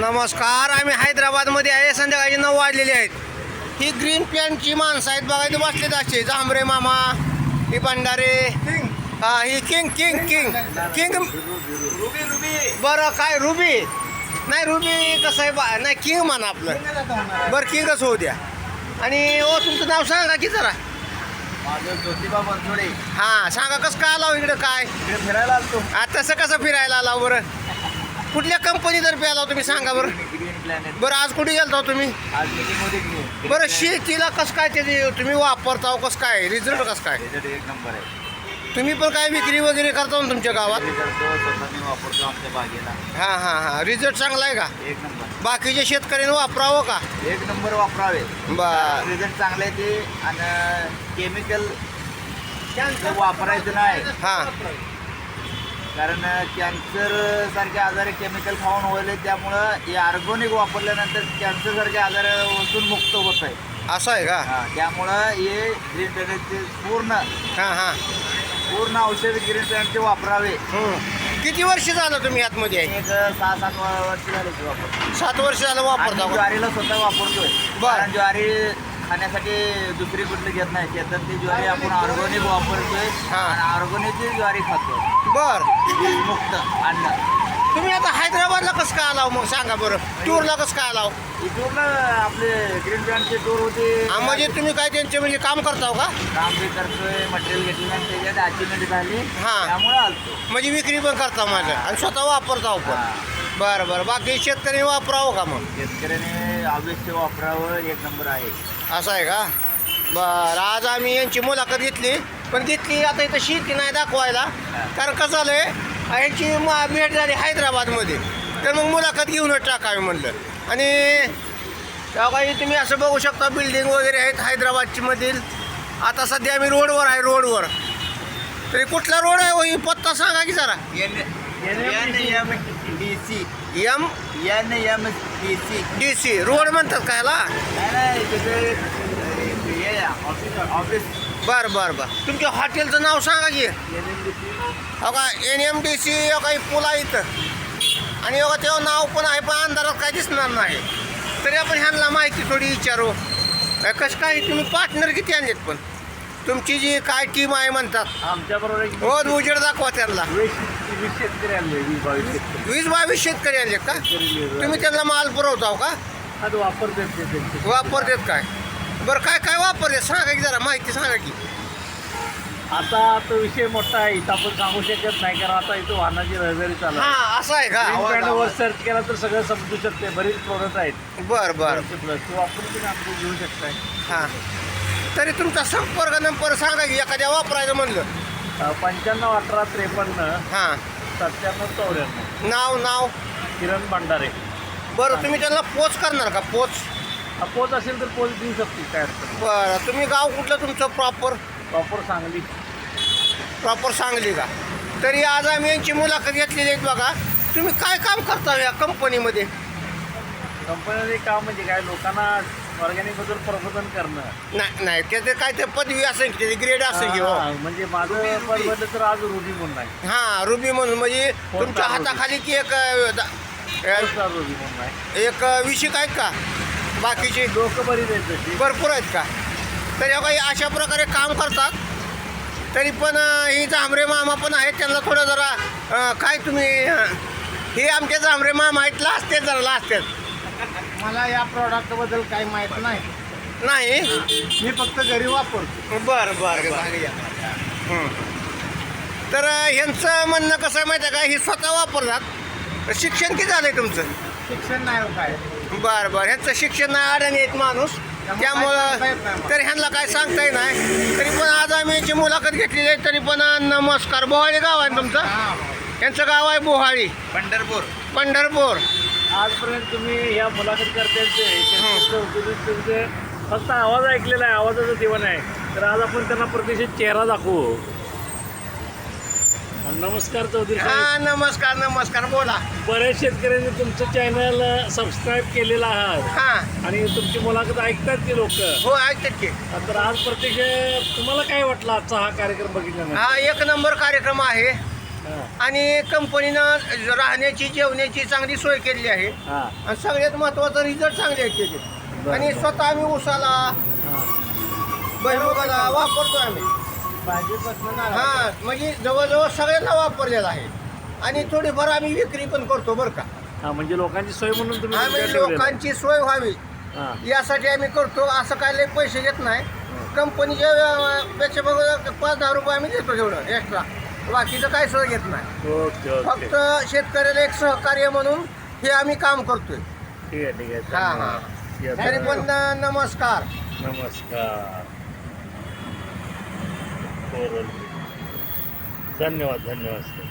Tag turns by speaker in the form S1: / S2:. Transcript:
S1: नमस्कार आम्ही हैदराबादमध्ये आहे. संध्याकाळचे नऊ वाजलेले आहेत. ही ग्रीन पॅन्टची माणसं आहेत बघा इथे बसलेत असे. जांभरे मामा ही भंडारे. हा ही king king king king
S2: Ruby Ruby
S1: बरं काय रुबी? नाही रुबी कसं आहे बा नाही किंग म्हणा आपलं. बरं किंगच होऊ द्या. आणि ओ तुमचं नाव सांगा की जरा.
S2: ज्योतिबा बनसोडे.
S1: हां सांगा कसं काय आला इकडं काय?
S2: फिरायला आलतो.
S1: आ, तसं कसं फिरायला आला बरं? कुठल्या कंपनीतर्फे आला तुम्ही? सांगा बरं.
S2: ग्रीन प्लॅनेट
S1: बरं आज कुठे गेलता तुम्ही?
S2: आज मध्ये ग्रीन
S1: बरं शेतीला कसं काय त्याचे तुम्ही वापरता कसं काय? रिझल्ट कसं काय?
S2: त्याच्यात एक नंबर आहे
S1: तुम्ही पण काय विक्री वगैरे करता ना तुमच्या गावात?
S2: हे करतो स्वतः मी वापरतो आमच्या बागेला
S1: हां हां. हां रिझल्ट चांगला आहे का?
S2: एक नंबर
S1: बाकीच्या शेतकऱ्यांनी वापरावं का?
S2: एक नंबर वापरावे.
S1: बर
S2: रिझल्ट चांगले आहे ते आणि केमिकल वापरायचं नाही.
S1: हां.
S2: कारण कॅन्सर सारखे आजार केमिकल खाऊन व्हायले त्यामुळं हे ऑर्गॅनिक वापरल्यानंतर कॅन्सर सारखे आजार वसून मुक्त होत आहे.
S1: असं आहे का?
S2: हा, त्यामुळं हे ग्रीन प्लॅनेटचे पूर्ण
S1: हां हां.
S2: पूर्ण औषध ग्रीन प्लॅनेटचे वापरावे.
S1: हं. किती वर्ष झालं तुम्ही आतमध्ये आहे
S2: एक सहा सात वर्ष झाले ते वापरतो.
S1: सात वर्ष झालं वापरता का?
S2: ज्वारीला स्वतः वापरतोय.
S1: बर.
S2: कारण ज्वारी खाण्यासाठी दुसरी कुठली घेत नाही. शेतात ती ज्वारी आपण ऑर्गॅनिक वापरतोय
S1: हा.
S2: आणि ऑर्गॅनिकची ज्वारी खातोय
S1: बर.
S2: मुक्त अन्न.
S1: तुम्ही आता हैदराबादला कसं काय आलाव मग? सांगा बरं. टूरला कसं काय आलाव?
S2: इथून आपले ग्रीन प्लॅनचे टूर होते.
S1: हा, म्हणजे तुम्ही काय त्यांचे म्हणजे काम करताव का?
S2: काम बी करतोय मटेरियल घेतलं आणि त्याच्यात अचिव्हमेंट झाली.
S1: हा.
S2: त्यामुळे आलतो.
S1: म्हणजे विक्री पण करता माझं आणि स्वतः वापरताव पण.
S2: हा.
S1: बरं बरं. बाकी शेतकरी वापरावं का मग?
S2: शेतकऱ्याने अवश्य वापरावं एक नंबर आहे.
S1: असं आहे का? बरं आज आम्ही यांची मुलाखत घेतली पण घेतली आता इथं शेती नाही दाखवायला. कारण कसं झालं आहे यांची मा भेट झाली हैदराबादमध्ये. तर मग मुलाखत घेऊनच टाकावी म्हणलं. आणि काही तुम्ही असं बघू शकता बिल्डिंग वगैरे आहेत हैदराबादची मधील. आता सध्या आम्ही रोडवर आहे रोडवर. तरी कुठला रोड आहे हो? ही पत्ता सांगा की जरा.
S2: D C.
S1: M
S2: N M D C.
S1: D C. Road म्हणतात का याला?
S2: नाही नाही त्याचं हे ऑफिस ऑफिस.
S1: बरं बरं बरं. तुमच्या हॉटेलचं नाव सांगा की.
S2: N M D C.
S1: हो का एन एम डी सी काही पूल आहे इथं. आणि बघा तेव्हा नाव पण आहे पण अंधारात काय दिसणार नाही. तरी आपण ह्यांना माहिती थोडी विचारू. कसं काय तुम्ही पार्टनर किती आणलेत पण? तुमची जी काय टीम आहे म्हणतात.
S2: आमच्या बरोबर एक
S1: रोज उजेड दाखवा त्यांना.
S2: वीस वीस शेतकरी आणले वीस बावीस शेतकरी.
S1: वीस बावीस शेतकरी आणलेत का? तुम्ही त्यांना माल पुरवताव का?
S2: आता वापरतात ते त्यांचे
S1: वापरतात काय? बरं काय काय वापरतात सांगा की जरा माहिती सांगा की.
S3: आता तो विषय मोठा आहे इथं आपण सांगू शकत नाही कारण आता इथं वाहनाची रहदारी चालू आहे.
S1: हां असं आहे का?
S3: इंटरनेटवर सर्च केला तर सगळं समजू शकते बरीच प्रोडक्ट आहेत.
S1: बरं बरं.
S3: प्लस तो वापरून तुम्ही आमचं घेऊ शकताय
S1: हां. तरी तुमचा संपर्क नंबर सांगा की एखाद्या वापरायचं म्हणलं.
S3: पंच्याण्णव अठरा त्रेपन्न
S1: हां.
S3: सत्त्याण्णव चौऱ्याण्णव.
S1: नाव नाव?
S3: किरण भंडारे.
S1: बरं तुम्ही त्यांना पोच करणार का? पोच?
S3: हा पोच असेल तर पोच देऊ शकते काय अडचण नाही.
S1: बरं तुम्ही गाव कुठलं तुमचं proper
S3: proper Sangli.
S1: Proper Sangli का? तरी आज आम्ही यांची मुलाखत घेतलेली आहेत बघा. तुम्ही काय काम करता या कंपनीमध्ये
S3: कंपनीमध्ये काम म्हणजे काय? लोकांना प्रबोधन करणं.
S1: नाही नाही त्याचे काय ते पदवी असेल की त्याची ग्रेड असेल की हो.
S3: हा, म्हणजे माझं पद म्हणलं तर आज रुबी म्हणून आहे.
S1: हां रुबी म्हणून म्हणजे
S3: कोणता
S1: तुमच्या
S3: रुबी?
S1: हाताखाली की एक अ, दा- अ,
S3: रुबी म्हणून आहे?
S1: एक अ, विषिक आहेत का? बाकीचे?
S3: लोक बरीच आहेत तशी.
S1: भरपूर आहेत का? तर या काही अशा प्रकारे काम करतात. तरी पण अं, ही जांभरे मामा पण आहेत त्यांना थोडं जरा अं, काय तुम्ही अं, हे आमचे जांभरे मामा आहेत लाजतेत जरा लाजतेत
S2: मला या प्रॉडक्टबद्दल काही माहीत नाही.
S1: नाही?
S2: मी फक्त घरी वापरतो.
S1: बरं बरं हं. तर अं, ह्यांचं म्हणणं कसं आहे माहिती आहे का? ही स्वतः वापरतात. शिक्षण किती झालंय तुमचं?
S2: शिक्षण नाही हो काय.
S1: बरं बरं. ह्यांचं शिक्षण नाही अडाणी आहेत माणूस. त्यामुळं तर ह्यांना काय सांगता येत नाही. तरी पण आज आम्ही याची मुलाखत घेतलेली आहे. तरी पण अं, नमस्कार. बोहाळी गाव आहे तुमचं? यांचं गाव आहे बोहाळी.
S2: पंढरपूर.
S1: पंढरपूर.
S3: आजपर्यंत तुम्ही या मुलाखत करते फक्त आवाज ऐकलेला आहे आवाजाचं जीवन आहे. तर आज आपण त्यांना प्रत्यक्ष चेहरा दाखवू. नमस्कार चौधरी
S1: हा नमस्कार नमस्कार बोला.
S3: बऱ्याच शेतकऱ्यांनी तुमचं चॅनल सबस्क्राईब केलेलं आहात.
S1: हा.
S3: आणि तुमची मुलाखत ऐकतात ती लोक.
S1: हो ऐकतात की.
S3: तर आज प्रत्यक्ष तुम्हाला काय वाटलं आजचा हा कार्यक्रम बघितल्यानंतर?
S1: हा एक नंबर कार्यक्रम आहे.
S3: हा.
S1: आणि कंपनीनं राहण्याची जेवण्याची चांगली सोय केलेली आहे. आणि सगळ्यात महत्त्वाचं रिझल्ट चांगले आहेत त्याचे. आणि. स्वतः आम्ही उसाला बैलमुगाला वापरतो आम्ही. हा म्हणजे जवळजवळ सगळ्यांना वापरलेला आहे. आणि थोडीफार आम्ही विक्री पण करतो बरं का.
S3: हां म्हणजे लोकांची सोय म्हणून तुम्ही
S1: आम्ही
S3: आहे.
S1: लोकांची सोय व्हावी. यासाठी आम्ही करतो. असं काय लय पैसे घेत नाही. कंपनीच्या अं, पेक्षा बघा पाच दहा रुपये आम्ही देतो तेवढं एक्स्ट्रा बाकीचं काय सोय घेत नाही.
S3: Okay okay.
S1: फक्त शेतकऱ्याला एक सहकार्य म्हणून हे आम्ही काम करतोय.
S3: ठीक आहे ठीक आहे.
S1: हा, हा. तरी पण. न- नमस्कार.
S3: नमस्कार. धन्यवाद धन्यवाद सर.